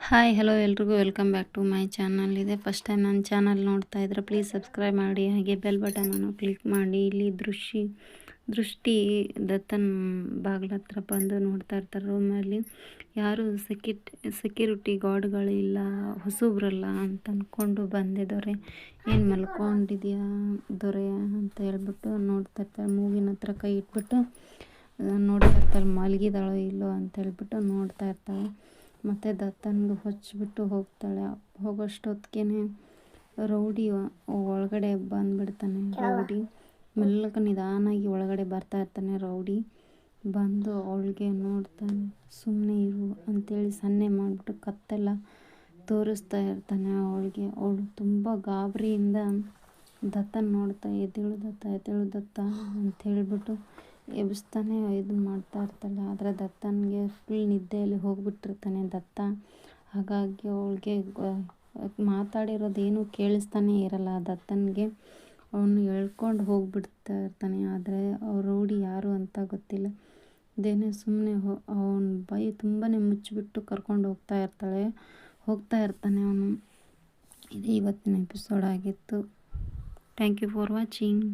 Hi hello ಎಲ್ರಿಗೂ. Welcome back to my channel ಇದೆ first time ನನ್ನ ಚಾನಲ್ ನೋಡ್ತಾ ಇದ್ರೆ ಪ್ಲೀಸ್ ಸಬ್ಸ್ಕ್ರೈಬ್ ಮಾಡಿ. ಹಾಗೆ ಬೆಲ್ ಬಟನನ್ನು ಕ್ಲಿಕ್ ಮಾಡಿ. ಇಲ್ಲಿ ದೃಶ್ಯ, ದೃಷ್ಟಿ ದತ್ತನ್ ಬಾಗಿಲ ಹತ್ರ ಬಂದು ನೋಡ್ತಾ ಇರ್ತಾರೆ ರೂಮಲ್ಲಿ ಯಾರು ಸೆಕ್ಯೂಟ್ ಸೆಕ್ಯೂರಿಟಿ ಗಾರ್ಡ್ಗಳಿಲ್ಲ ಹೊಸಬ್ರಲ್ಲ ಅಂತ ಅಂದ್ಕೊಂಡು ಬಂದೆ ಏನು ಮಲ್ಕೊಂಡಿದ್ಯಾ ದೊರೆ ಅಂತ ಹೇಳ್ಬಿಟ್ಟು ನೋಡ್ತಾ ಇರ್ತಾರೆ. ಮೂಗಿನ ಹತ್ರ ಕೈ ಇಟ್ಬಿಟ್ಟು, ನೋಡ್ತಾ ಇರ್ತಾಳೆ ಮಲಗಿದಾಳೋ ಇಲ್ಲೋ ಅಂತ ಹೇಳ್ಬಿಟ್ಟು ನೋಡ್ತಾ ಇರ್ತಾಳೆ ಮತ್ತು ದತ್ತನಿಗೆ ಹೊಚ್ಚಿಬಿಟ್ಟು ಹೋಗ್ತಾಳೆ. ಹೋಗೋಷ್ಟೊತ್ತಿಗೆ ರೌಡಿ ಒಳಗಡೆ ಬಂದುಬಿಡ್ತಾನೆ ರೌಡಿ. ಮೆಲ್ಲಕ ನಿಧಾನಾಗಿ ಒಳಗಡೆ ಬರ್ತಾ ಇರ್ತಾನೆ ರೌಡಿ. ಬಂದು ಅವಳಿಗೆ ನೋಡ್ತಾನೆ ಸುಮ್ಮನೆ ಇರು ಅಂತೇಳಿ ಸನ್ನೆ ಮಾಡಿಬಿಟ್ಟು ಕತ್ತೆಲ್ಲ ತೋರಿಸ್ತಾ ಇರ್ತಾನೆ ಅವಳಿಗೆ. ಅವಳು ತುಂಬ ಗಾಬರಿಯಿಂದ ದತ್ತನ ನೋಡ್ತಾ, ಎದ್ದೇಳು ದತ್ತ ಎದ್ದೇಳು ದತ್ತ ಅಂತ ಹೇಳಿಬಿಟ್ಟು ಎಬ್ಬಿಸ್ತಾನೆ ಇದು ಮಾಡ್ತಾ ಇರ್ತಾಳೆ. ಆದರೆ ದತ್ತನಿಗೆ ಫುಲ್ ನಿದ್ದೆಯಲ್ಲಿ ಹೋಗ್ಬಿಟ್ಟಿರ್ತಾನೆ ದತ್ತ. ಹಾಗಾಗಿ ಅವಳಿಗೆ ಮಾತಾಡಿರೋದೇನು ಕೇಳಿಸ್ತಾನೆ ಇರಲ್ಲ ದತ್ತನಿಗೆ. ಅವನು ಎಳ್ಕೊಂಡು ಹೋಗ್ಬಿಡ್ತಾ ಇರ್ತಾನೆ. ಆದರೆ ಅವ್ರ ರೌಡಿ ಯಾರು ಅಂತ ಗೊತ್ತಿಲ್ಲ. ದೇನೆ ಸುಮ್ಮನೆ ಅವನ ಬೈ ತುಂಬಾ ಮುಚ್ಚಿಬಿಟ್ಟು ಕರ್ಕೊಂಡು ಹೋಗ್ತಾ ಇರ್ತಾಳೆ. ಹೋಗ್ತಾ ಇರ್ತಾನೆ ಅವನು. ಇದು ಇವತ್ತಿನ ಎಪಿಸೋಡ್ ಆಗಿತ್ತು. Thank you for watching